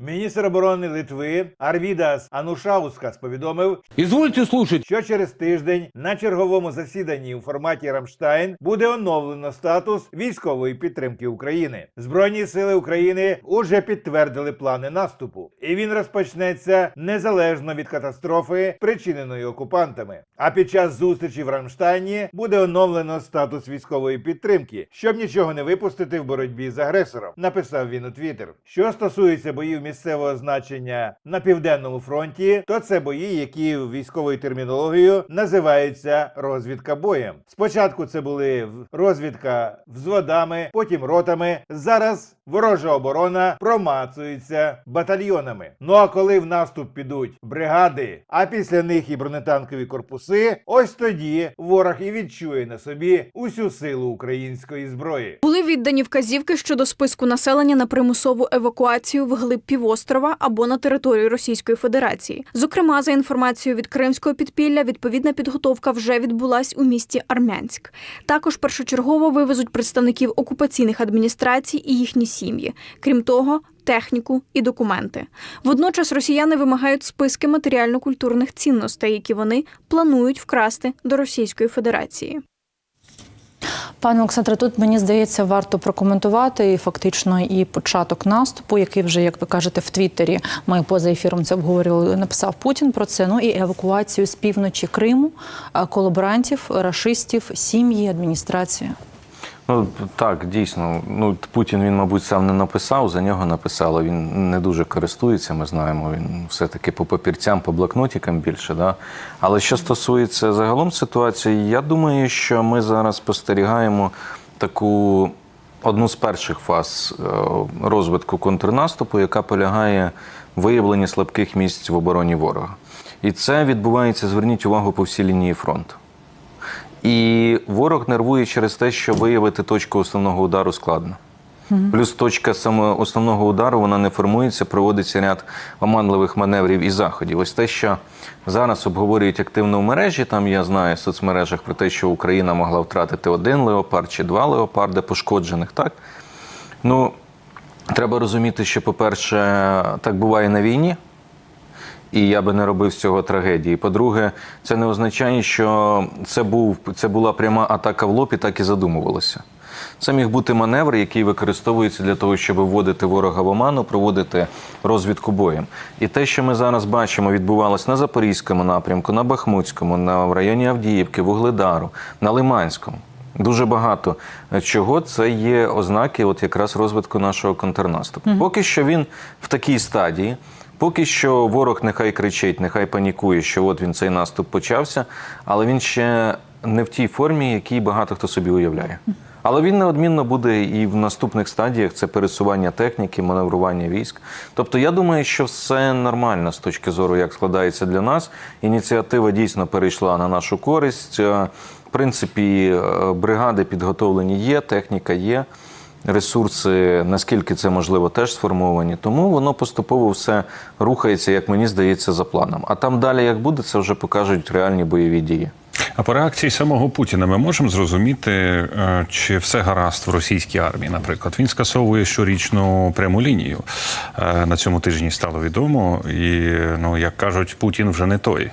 Міністр оборони Литви Арвідас Анушаускас повідомив, Извольте слушать. що через тиждень на черговому засіданні у форматі Рамштайн буде оновлено статус військової підтримки України. Збройні сили України уже підтвердили плани наступу, і він розпочнеться незалежно від катастрофи, спричиненої окупантами. А під час зустрічі в Рамштайні буде оновлено статус військової підтримки, щоб нічого не випустити в боротьбі з агресором. Написав він у Твіттер. Що стосується боїв місцевого значення на південному фронті, то це бої, які військовою термінологією називаються розвідка боєм. Спочатку це були розвідка взводами, потім ротами. Зараз ворожа оборона промацується батальйонами. Ну а коли в наступ підуть бригади, а після них і бронетанкові корпуси, ось тоді ворог і відчує на собі усю силу української зброї. Були віддані вказівки щодо списку населення на примусову евакуацію вглиб півострова або на територію Російської Федерації. Зокрема, за інформацією від кримського підпілля, відповідна підготовка вже відбулась у місті Армянськ. Також першочергово вивезуть представників окупаційних адміністрацій і їхні сім'ї. Крім того. Техніку і документи. Водночас росіяни вимагають списки матеріально-культурних цінностей, які вони планують вкрасти до Російської Федерації. Пане Олександре, тут мені здається, варто прокоментувати і фактично і початок наступу, який вже, як ви кажете, в Твіттері ми поза ефіром це обговорювали. Написав Путін про це. Ну і евакуацію з півночі Криму, колаборантів, рашистів, сім'ї, адміністрацію. Ну так, дійсно. Ну Путін він, мабуть, сам не написав, за нього написали. Він не дуже користується. Ми знаємо. Він все-таки по папірцям, по блокнотикам більше. Да? Але що стосується загалом ситуації, я думаю, що ми зараз спостерігаємо таку одну з перших фаз е, розвитку контрнаступу, яка полягає в виявленні слабких місць в обороні ворога. І це відбувається, зверніть увагу, по всій лінії фронту. І ворог нервує через те, що виявити точку основного удару складно. Плюс точка саме основного удару вона не формується, проводиться ряд оманливих маневрів і заходів. Ось те, що зараз обговорюють активно в мережі. Там я знаю в соцмережах про те, що Україна могла втратити один леопард чи два леопарди пошкоджених. Так ну треба розуміти, що, по-перше, так буває на війні. І я би не робив з цього трагедії. По-друге, це не означає, що це був це була пряма атака в лоб і так і задумувалося. Це міг бути маневр, який використовується для того, щоб вводити ворога в оману, проводити розвідку боєм. І те, що ми зараз бачимо, відбувалось на Запорізькому напрямку, на Бахмутському, на в районі Авдіївки, Вугледару, на Лиманському. Дуже багато чого це є ознаки, от якраз розвитку нашого контрнаступу. Поки що він в такій стадії. Поки що ворог нехай кричить, нехай панікує, що от він цей наступ почався, але він ще не в тій формі, якій багато хто собі уявляє. Але він неодмінно буде і в наступних стадіях це пересування техніки, маневрування військ. Тобто, я думаю, що все нормально з точки зору, як складається для нас. Ініціатива дійсно перейшла на нашу користь. Е, В принципі, е, бригади підготовлені є, техніка є. Ресурси, наскільки це можливо, теж сформовані. Тому воно поступово все рухається, як мені здається, за планом. А там далі, як буде, це вже покажуть реальні бойові дії. А по реакції самого Путіна ми можемо зрозуміти, е, чи все гаразд в російській армії. Наприклад, він скасовує щорічну пряму лінію. Е, На цьому тижні стало відомо, і ну як кажуть, Путін вже не той.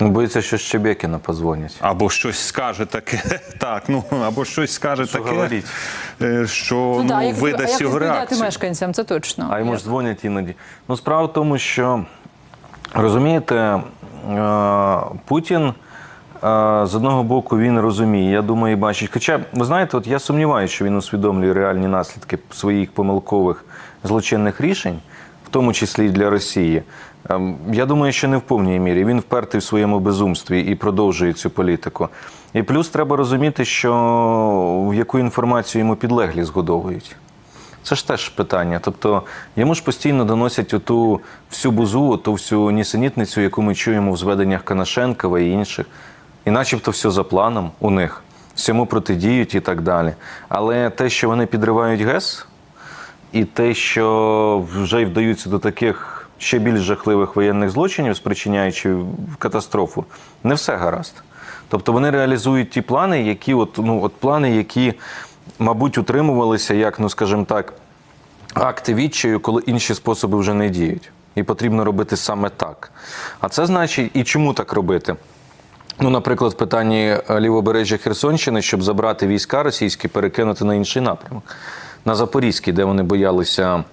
Ну, боїться, що Щебекіна позвонять. Або щось скаже таке, так, ну або щось скаже Що таке, говорить? е, що ну, да, як, видасть а як його реакцію. мешканцям, це точно. А йому ж дзвонять іноді. Ну, справа в тому, що розумієте, е, Путін е, з одного боку він розуміє, я думаю, і бачить. Хоча, ви знаєте, от я сумніваюся, що він усвідомлює реальні наслідки своїх помилкових злочинних рішень, тому числі і для Росії. Ем, Я думаю, що не в повній мірі. Він впертий в своєму безумстві і продовжує цю політику. І плюс треба розуміти, що яку інформацію йому підлеглі згодовують. Це ж теж питання. Тобто йому ж постійно доносять оту всю бузу, ту всю нісенітницю, яку ми чуємо в зведеннях Канашенкова і інших. І начебто все за планом у них, всьому протидіють і так далі. Але те, що вони підривають ГЕС, і те, що вже й вдаються до таких ще більш жахливих воєнних злочинів, спричиняючи катастрофу, не все гаразд. Тобто вони реалізують ті плани, які от, ну, от плани, які, мабуть, утримувалися як, ну скажімо так, акти відчаю, коли інші способи вже не діють. І потрібно робити саме так. А це значить, і чому так робити? Ну, наприклад, в питанні е, лівобережжя Херсонщини, щоб забрати війська російські, перекинути на інший напрямок, на Запорізький, де вони боялися,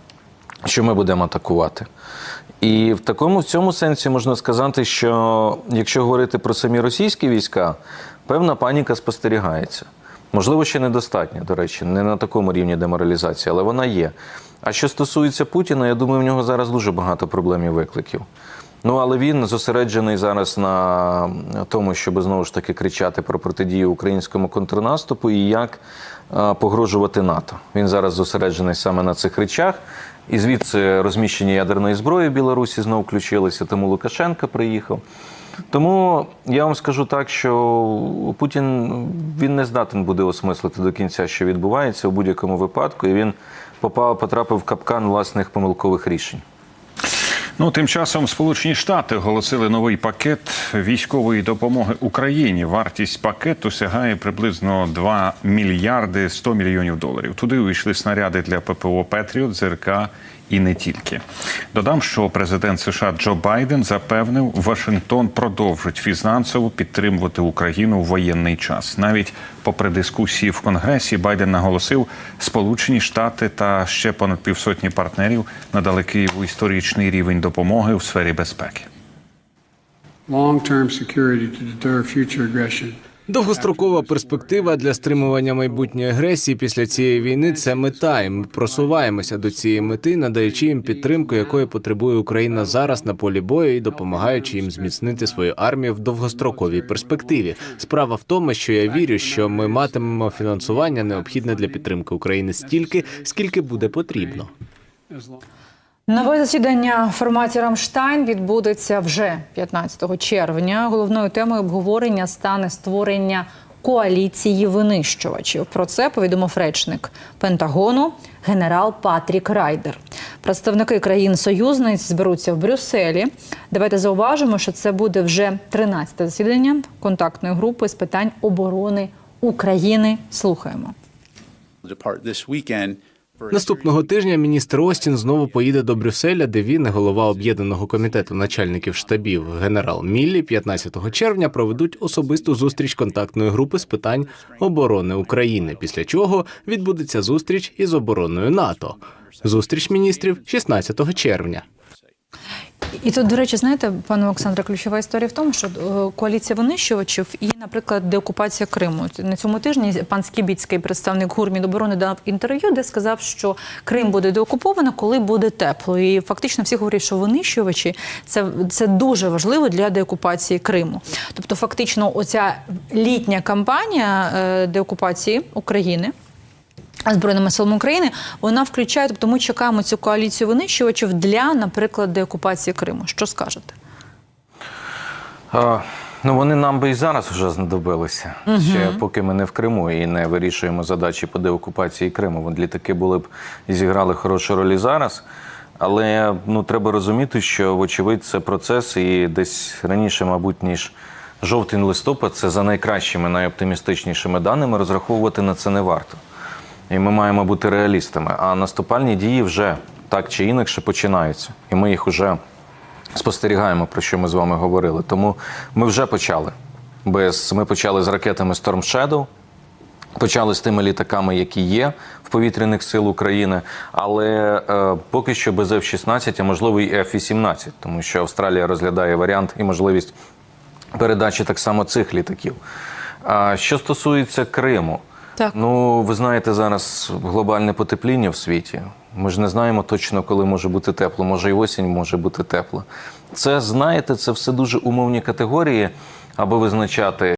що ми будемо атакувати. І в такому в цьому сенсі можна сказати, що якщо говорити про самі російські війська, певна паніка спостерігається. Можливо, ще недостатньо, до речі, не на такому рівні деморалізації, але вона є. А що стосується Путіна, я думаю, в нього зараз дуже багато проблем і викликів. Ну, але він зосереджений зараз на тому, щоб знову ж таки кричати про протидію українському контрнаступу і як е, погрожувати НАТО. Він зараз зосереджений саме на цих речах. І звідси розміщення ядерної зброї в Білорусі знову включилося, тому Лукашенко приїхав. Тому я вам скажу так, що Путін він не здатен буде осмислити до кінця, що відбувається у будь-якому випадку, і він попав, потрапив в капкан власних помилкових рішень. Ну, тим часом Сполучені Штати оголосили новий пакет військової допомоги Україні. Вартість пакету сягає приблизно 2 мільярди 100 мільйонів доларів. Туди увійшли снаряди для ППО Петріот, ЗРК і не тільки. Додам, що президент США Джо Байден запевнив, Вашингтон продовжить фінансово підтримувати Україну в воєнний час. Навіть попри дискусії в Конгресі, Байден наголосив, Сполучені Штати та ще понад півсотні партнерів надали Києву історичний рівень допомоги у сфері безпеки. long-term security to deter future aggression. Довгострокова перспектива для стримування майбутньої агресії після цієї війни це мета, і ми просуваємося до цієї мети, надаючи їм підтримку, якої потребує Україна зараз на полі бою, і допомагаючи їм зміцнити свою армію в довгостроковій перспективі. Справа в тому, що я вірю, що ми матимемо фінансування необхідне для підтримки України стільки, скільки буде потрібно. Нове засідання в форматі Рамштайн відбудеться вже 15 червня. Головною темою обговорення стане створення коаліції винищувачів. Про це повідомив речник Пентагону генерал Патрік Райдер. Представники країн-союзниць зберуться в Брюсселі. Давайте зауважимо, що це буде вже 13-те засідання контактної групи з питань оборони України. Слухаємо. Наступного тижня міністр Остін знову поїде до Брюсселя, де він голова об'єднаного комітету начальників штабів генерал Міллі 15 червня проведуть особисту зустріч контактної групи з питань оборони України. Після чого відбудеться зустріч із обороною НАТО. Зустріч міністрів 16 червня. І тут, до речі, знаєте, пане Олександре, ключова історія в тому, що е, коаліція винищувачів і, наприклад, деокупація Криму. На цьому тижні пан Скібіцький, представник ГУР Міноборони, дав інтерв'ю, де сказав, що Крим буде деокуповано, коли буде тепло. І фактично всі говорять, що винищувачі це, це дуже важливо для деокупації Криму. Тобто, фактично, оця літня кампанія е, деокупації України. Збройними силами України вона включає, тобто ми чекаємо цю коаліцію винищувачів для, наприклад, деокупації Криму. Що скажете? А, ну вони нам би і зараз вже знадобилися. Ще поки ми не в Криму і не вирішуємо задачі по деокупації Криму. Вон літаки були б і зіграли хорошу роль і зараз. Але ну треба розуміти, що вочевидь це процес, і десь раніше, мабуть, ніж жовтень листопад, це за найкращими, найоптимістичнішими даними. Розраховувати на це не варто. І ми маємо бути реалістами. А наступальні дії вже так чи інакше починаються. І ми їх вже спостерігаємо, про що ми з вами говорили. Тому ми вже почали. Без, ми почали з ракетами Storm Shadow, почали з тими літаками, які є в повітряних сил України, але е, поки що без F-16, а можливо і F-18, тому що Австралія розглядає варіант і можливість передачі так само цих літаків. Що стосується Криму, Так. ну ви знаєте, зараз глобальне потепління в світі. Ми ж не знаємо точно, коли може бути тепло. Може і осінь може бути тепло. Це знаєте, це все дуже умовні категорії, аби визначати.